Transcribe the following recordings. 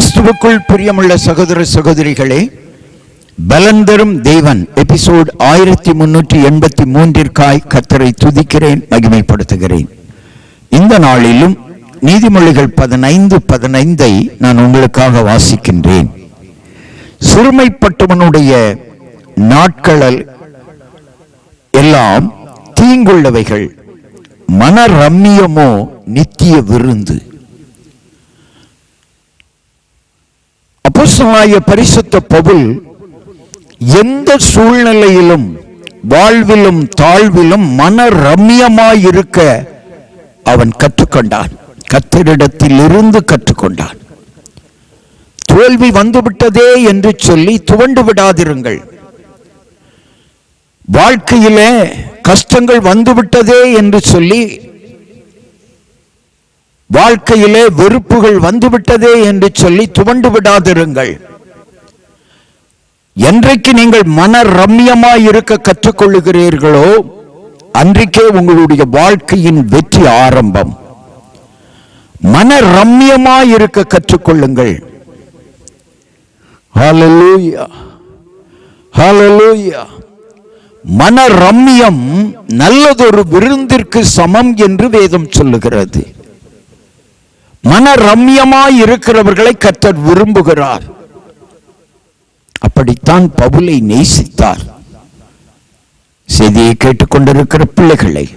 கிறிஸ்துவுக்குள் பிரியமுள்ள சகோதர சகோதரிகளே பலன் தரும் தேவன் எபிசோட் ஆயிரத்தி முன்னூற்றி எண்பத்தி மூன்றிற்காய் கத்தரை துதிக்கிறேன் மகிமைப்படுத்துகிறேன். இந்த நாளிலும் நீதிமொழிகள் பதினைந்து பதினைந்தை நான் உங்களுக்காக வாசிக்கின்றேன். சிறுமைப்பட்டவனுடைய நாட்களல் எல்லாம் தீங்குள்ளவைகள் மன ரம்மியமோ நித்திய விருந்து. அப்போசமாய பரிசுத்த பவுல் எந்த சூழ்நிலையிலும் வாழ்விலும் தாழ்விலும் மன ரம்யமாயிருக்க அவன் கற்றுக்கொண்டான். கத்தரிடத்தில் இருந்து கற்றுக்கொண்டான். தோல்வி வந்துவிட்டதே என்று சொல்லி துவண்டு விடாதிருங்கள். வாழ்க்கையிலே கஷ்டங்கள் வந்துவிட்டதே என்று சொல்லி வாழ்க்கையிலே வெறுப்புகள் வந்துவிட்டதே என்று சொல்லி துவண்டு விடாதிருங்கள். என்றைக்கு நீங்கள் மன ரம்யமாய் இருக்க கற்றுக்கொள்ளுகிறீர்களோ அன்றைக்கே உங்களுடைய வாழ்க்கையின் வெற்றி ஆரம்பம். மன ரம்யமாய் இருக்க கற்றுக்கொள்ளுங்கள். மன ரம்யம் நல்லதொரு விருந்திற்கு சமம் என்று வேதம் சொல்லுகிறது. மன ரம்யமாய் இருக்கிறவர்களை கத்தர் விரும்புகிறார். அப்படித்தான் பவுலை நேசித்தார். செய்தியை கேட்டுக்கொண்டிருக்கிற பிள்ளைகளை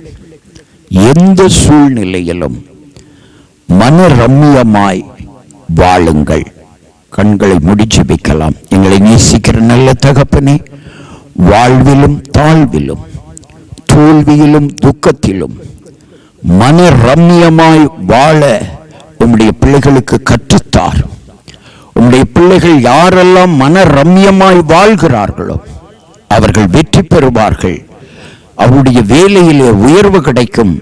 எந்த சூழ்நிலையிலும் மன ரம்யமாய் வாழுங்கள். கண்களை முடிச்சு வைக்கலாம். எங்களை நேசிக்கிற நல்ல தகப்பனே வாழ்விலும் தாழ்விலும் தோல்வியிலும் துக்கத்திலும் மன ரம்யமாய் வாழ உம்முடைய பிள்ளைகளுக்கு கற்றுத்தார். உம்முடைய பிள்ளைகள் யாரெல்லாம் மன ரம்யமாய் வாழ்கிறார்களோ அவர்கள் வெற்றி பெறுவார்கள். அவருடைய வேலையிலே உயர்வு கிடைக்கும்.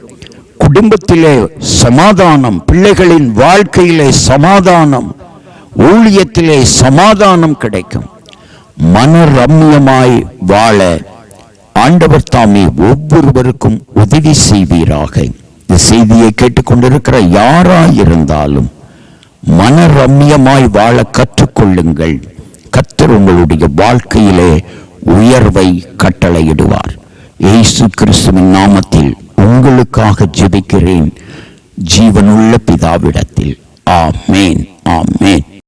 குடும்பத்திலே சமாதானம் பிள்ளைகளின் வாழ்க்கையிலே சமாதானம் ஊழியத்திலே சமாதானம் கிடைக்கும். மன ரம்யமாய் வாழ ஆண்டவர் தாமே ஒவ்வொருவருக்கும் உதவி செய்வீராக. இந்த செய்தியை கேட்டுக்கொண்டிருக்கிற யாராயிருந்தாலும் மன ரம்யமாய் வாழ கற்றுக்கொள்ளுங்கள். கத்தர் உங்களுடைய வாழ்க்கையிலே உயர்வை கட்டளையிடுவார். இயேசு கிறிஸ்துவின் நாமத்தில் உங்களுக்காக ஜெபிக்கிறேன். ஜீவனுள்ள பிதாவிடத்தில். ஆமேன் ஆமேன்.